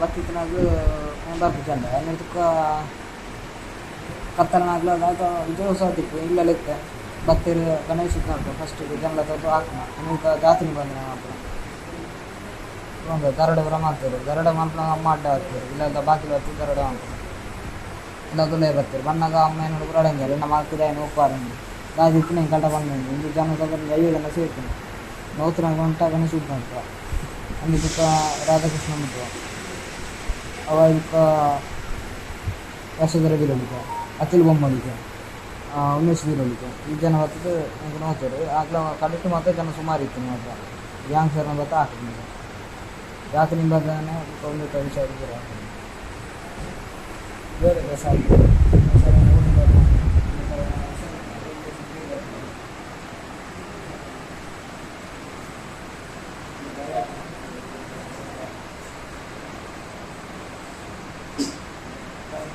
ಬರ್ತಿತ್ತು ಬರ್ತಿತ್ತು ಚಂದ ಅನ್ನಿಡ್ಕ ಕತ್ತಲನಾಗ್ಲೂ ಅದಾಯ್ತು ಇದು ಹೊಸ ದಿಕ್ಕು ಇಲ್ಲೆಲ್ಲ ಇತ್ತು ಬತ್ತಿರು ಗಣೇಶ ನೋಡ್ತು ಫಸ್ಟ್ ಜನಲ ತೆಗೆದು ಹಾಕೋಣ ಅನ್ನಿಡ್ಕ ಜಾತ್ರೆ ಬಂದ ಮಾತ್ರ ಒಂದು ಗರಡ ವರ ಮಾಡ್ತಿದ್ರು ಗರಡ ಮಾಡ್ಕೊಂಡು ಅಮ್ಮ ಅಡ್ಡ ಹಾಕ್ತಿದ್ರು ಇಲ್ಲ ಬಾಕಿಲು ಹತ್ತಿ ಗರಡ ಮಾಡ್ತಾರೆ ಇಲ್ಲ ತುಲೇ ಬರ್ತಿರು ಬಂದಾಗ ಅಮ್ಮ ಏನು ಹುಡುಗರು ಅಡಂಗಿಲ್ಲ ನಮ್ಮ ಹಾಕಿದ ಏನು ಉಪ್ಪಾರ ಗಾಜಿ ಇತ್ತು ನೀನು ಕಟ್ಟ ಬಂದು ಒಂದು ಜನ ತಗೊಂಡು ಐದು ಜನ ಸೇರ್ತೀನಿ ನೌತ್ರ ಗಂಟ ಗಣೇಶ ಉಂಟು ಅಂತ ಅಲ್ಲಿ ರಾಧಾಕೃಷ್ಣ ಉಂಟು ಇದಕ್ಕೆ ಯಶೋಧರ ಬೀರಲಿಕ್ಕೆ ಅಖಿಲ್ ಬೊಮ್ಮಲಿಕ್ಕೆ ಉಮೇಶ್ ಬೀರಲಿಕ್ಕೆ ಈ ಜನ ಹೊತ್ತಿಗೆ ನಂಗೆ ನೋಡ್ತಾರೆ ಆಗ್ಲ ಕಡಿಟ್ಟು ಮಾತ್ರ ಜನ ಸುಮಾರು ಇತ್ತು ಮಾತ್ರ. ಗ್ಯಾಂಗ್ ಸರ್ ಬತ್ತ ಹಾಕಿದ್ವಿ ಯಾಕೆ ನಿಮ್ಮ ಬದ್ದಾನೆ ಒಂದು ವಿಚಾರ ಬೇರೆ ಕೆಲಸ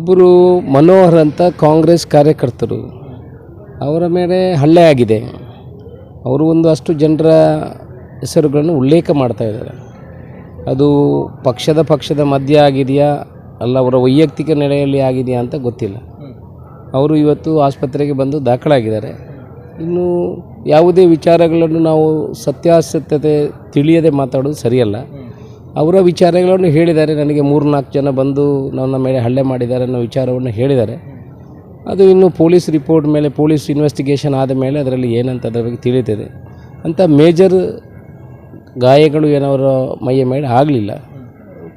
ಒಬ್ಬರು ಮನೋಹರ್ ಅಂತ ಕಾಂಗ್ರೆಸ್ ಕಾರ್ಯಕರ್ತರು, ಅವರ ಮೇಲೆ ಹಲ್ಲೆ ಆಗಿದೆ. ಅವರು ಒಂದು ಅಷ್ಟು ಜನರ ಹೆಸರುಗಳನ್ನು ಉಲ್ಲೇಖ ಮಾಡ್ತಾ ಇದ್ದಾರೆ. ಅದು ಪಕ್ಷದ ಪಕ್ಷದ ಮಧ್ಯ ಆಗಿದೆಯಾ, ಅಲ್ಲ ಅವರ ವೈಯಕ್ತಿಕ ನೆಲೆಯಲ್ಲಿ ಆಗಿದೆಯಾ ಅಂತ ಗೊತ್ತಿಲ್ಲ. ಅವರು ಇವತ್ತು ಆಸ್ಪತ್ರೆಗೆ ಬಂದು ದಾಖಲಾಗಿದ್ದಾರೆ. ಇನ್ನು ಯಾವುದೇ ವಿಚಾರಗಳನ್ನು ನಾವು ಸತ್ಯಾಸತ್ಯತೆ ತಿಳಿಯದೆ ಮಾತಾಡೋದು ಸರಿಯಲ್ಲ. ಅವರ ವಿಚಾರಗಳನ್ನು ಹೇಳಿದ್ದಾರೆ. ನನಗೆ ಮೂರು ನಾಲ್ಕು ಜನ ಬಂದು ನನ್ನ ಮೇಲೆ ಹಲ್ಲೆ ಮಾಡಿದ್ದಾರೆ ಅನ್ನೋ ವಿಚಾರವನ್ನು ಹೇಳಿದ್ದಾರೆ. ಅದು ಇನ್ನು ಪೊಲೀಸ್ ರಿಪೋರ್ಟ್ ಮೇಲೆ, ಪೊಲೀಸ್ ಇನ್ವೆಸ್ಟಿಗೇಷನ್ ಆದ ಮೇಲೆ ಅದರಲ್ಲಿ ಏನಂತ ಅದರ ಬಗ್ಗೆ ತಿಳಿತದೆ ಅಂಥ ಮೇಜರ್ ಗಾಯಗಳು ಏನವರ ಮೈಯ ಮೇಲೆ ಆಗಲಿಲ್ಲ.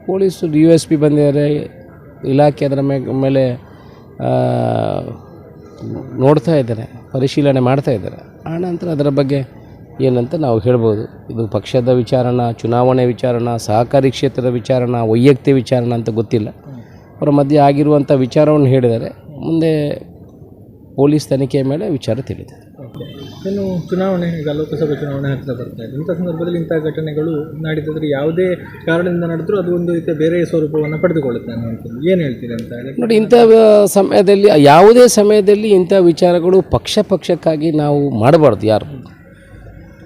Police D U S P ಬಂದಿದ್ದಾರೆ. ಇಲಾಖೆ ಅದರ ಮೇಲೆ ನೋಡ್ತಾ ಇದ್ದಾರೆ, ಪರಿಶೀಲನೆ ಮಾಡ್ತಾ ಇದ್ದಾರೆ. ಆ ಅದರ ಬಗ್ಗೆ ಏನಂತ ನಾವು ಹೇಳ್ಬೋದು. ಇದು ಪಕ್ಷದ ವಿಚಾರಣ ಚುನಾವಣೆ ವಿಚಾರಣ ಸಹಕಾರಿ ಕ್ಷೇತ್ರದ ವಿಚಾರಣ ವೈಯಕ್ತಿಕ ವಿಚಾರಣ ಅಂತ ಗೊತ್ತಿಲ್ಲ. ಅವರ ಮಧ್ಯೆ ಆಗಿರುವಂಥ ವಿಚಾರವನ್ನು ಹೇಳಿದರೆ ಮುಂದೆ ಪೊಲೀಸ್ ತನಿಖೆಯ ಮೇಲೆ ವಿಚಾರ ತಿಳಿದಿದೆ ಇನ್ನು ಚುನಾವಣೆ ಈಗ ಲೋಕಸಭೆ ಚುನಾವಣೆ ಹತ್ತಿರ ಬರ್ತಾ ಇದೆ ಇಂಥ ಸಂದರ್ಭದಲ್ಲಿ ಇಂಥ ಘಟನೆಗಳು ನಡೆದಿದ್ರೆ ಯಾವುದೇ ಕಾರಣದಿಂದ ನಡೆದರೂ ಅದು ಒಂದು ರೀತಿಯ ಬೇರೆ ಸ್ವರೂಪವನ್ನು ಪಡೆದುಕೊಳ್ಳುತ್ತೆ ಅಂತ ಏನು ಹೇಳ್ತೀರಿ ಅಂತ ಹೇಳಿ ನೋಡಿ ಇಂಥ ಸಮಯದಲ್ಲಿ ಯಾವುದೇ ಸಮಯದಲ್ಲಿ ಇಂಥ ವಿಚಾರಗಳು ಪಕ್ಷ ಪಕ್ಷಕ್ಕಾಗಿ ನಾವು ಮಾಡಬಾರ್ದು ಯಾರು.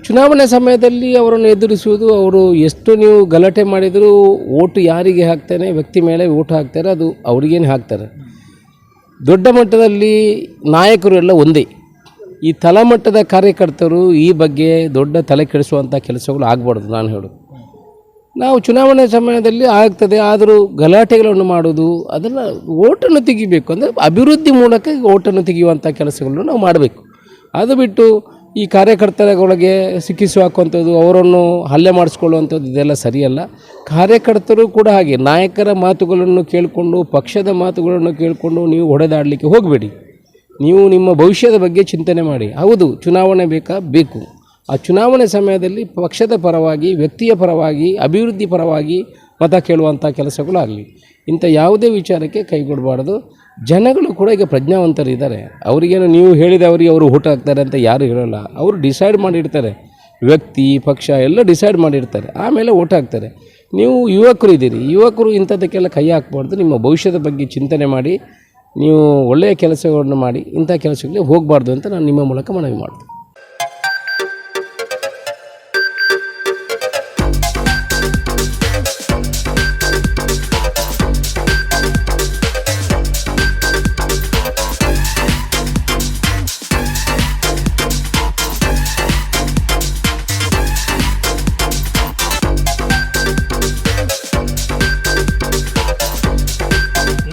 ಚುನಾವಣೆ ಸಮಯದಲ್ಲಿ ಅವರನ್ನು ಎದುರಿಸುವುದು, ಅವರು ಎಷ್ಟು ನೀವು ಗಲಾಟೆ ಮಾಡಿದರೂ ಓಟು ಯಾರಿಗೆ ಹಾಕ್ತಾನೆ, ವ್ಯಕ್ತಿ ಮೇಲೆ ಓಟು ಹಾಕ್ತಾರೆ, ಅದು ಅವ್ರಿಗೇನು ಹಾಕ್ತಾರೆ. ದೊಡ್ಡ ಮಟ್ಟದಲ್ಲಿ ನಾಯಕರು ಎಲ್ಲ ಒಂದೇ. ಈ ತಳಮಟ್ಟದ ಕಾರ್ಯಕರ್ತರು ಈ ಬಗ್ಗೆ ದೊಡ್ಡ ತಲೆ ಕೆಡಿಸುವಂಥ ಕೆಲಸಗಳು ಆಗಬಾರ್ದು ನಾನು ಹೇಳೋದು. ನಾವು ಚುನಾವಣೆ ಸಮಯದಲ್ಲಿ ಆಗ್ತದೆ, ಆದರೂ ಗಲಾಟೆಗಳನ್ನು ಮಾಡೋದು ಅದನ್ನು ಓಟನ್ನು ತೆಗಿಬೇಕು. ಅಂದರೆ ಅಭಿವೃದ್ಧಿ ಮೂಲಕ ಓಟನ್ನು ತೆಗೆಯುವಂಥ ಕೆಲಸಗಳನ್ನು ನಾವು ಮಾಡಬೇಕು. ಅದು ಬಿಟ್ಟು ಈ ಕಾರ್ಯಕರ್ತರೊಳಗೆ ಸಿಕ್ಕಿಸು ಹಾಕುವಂಥದ್ದು, ಅವರನ್ನು ಹಲ್ಲೆ ಮಾಡಿಸ್ಕೊಳ್ಳುವಂಥದ್ದು ಇದೆಲ್ಲ ಸರಿಯಲ್ಲ. ಕಾರ್ಯಕರ್ತರು ಕೂಡ ಹಾಗೆ, ನಾಯಕರ ಮಾತುಗಳನ್ನು ಕೇಳಿಕೊಂಡು, ಪಕ್ಷದ ಮಾತುಗಳನ್ನು ಕೇಳಿಕೊಂಡು ನೀವು ಹೊಡೆದಾಡಲಿಕ್ಕೆ ಹೋಗಬೇಡಿ. ನೀವು ನಿಮ್ಮ ಭವಿಷ್ಯದ ಬಗ್ಗೆ ಚಿಂತನೆ ಮಾಡಿ. ಹೌದು, ಚುನಾವಣೆ ಬೇಕಾ? ಬೇಕು. ಆ ಚುನಾವಣೆ ಸಮಯದಲ್ಲಿ ಪಕ್ಷದ ಪರವಾಗಿ, ವ್ಯಕ್ತಿಯ ಪರವಾಗಿ, ಅಭಿವೃದ್ಧಿ ಪರವಾಗಿ ಮತ ಕೇಳುವಂಥ ಕೆಲಸಗಳು ಆಗಲಿ. ಇಂಥ ಯಾವುದೇ ವಿಚಾರಕ್ಕೆ ಕೈಗೊಡಬಾರ್ದು ಜನಗಳು ಕೂಡ ಈಗ ಪ್ರಜ್ಞಾವಂತರಿದ್ದಾರೆ. ಅವರಿಗೇನು ನೀವು ಹೇಳಿದ ಅವರಿಗೆ ಅವರು ಊಟ ಹಾಕ್ತಾರೆ ಅಂತ ಯಾರು ಹೇಳೋಲ್ಲ. ಅವರು ಡಿಸೈಡ್ ಮಾಡಿರ್ತಾರೆ. ವ್ಯಕ್ತಿ, ಪಕ್ಷ ಎಲ್ಲ ಡಿಸೈಡ್ ಮಾಡಿರ್ತಾರೆ. ಆಮೇಲೆ ಊಟ ಹಾಕ್ತಾರೆ. ನೀವು ಯುವಕರು ಇದ್ದೀರಿ. ಯುವಕರು ಇಂಥದ್ದಕ್ಕೆಲ್ಲ ಕೈ ಹಾಕ್ಬಾರ್ದು. ನಿಮ್ಮ ಭವಿಷ್ಯದ ಬಗ್ಗೆ ಚಿಂತನೆ ಮಾಡಿ, ನೀವು ಒಳ್ಳೆಯ ಕೆಲಸಗಳನ್ನು ಮಾಡಿ, ಇಂಥ ಕೆಲಸಗಳಿಗೆ ಹೋಗಬಾರ್ದು ಅಂತ ನಾನು ನಿಮ್ಮ ಮೂಲಕ ಮನವಿ ಮಾಡ್ತೀನಿ.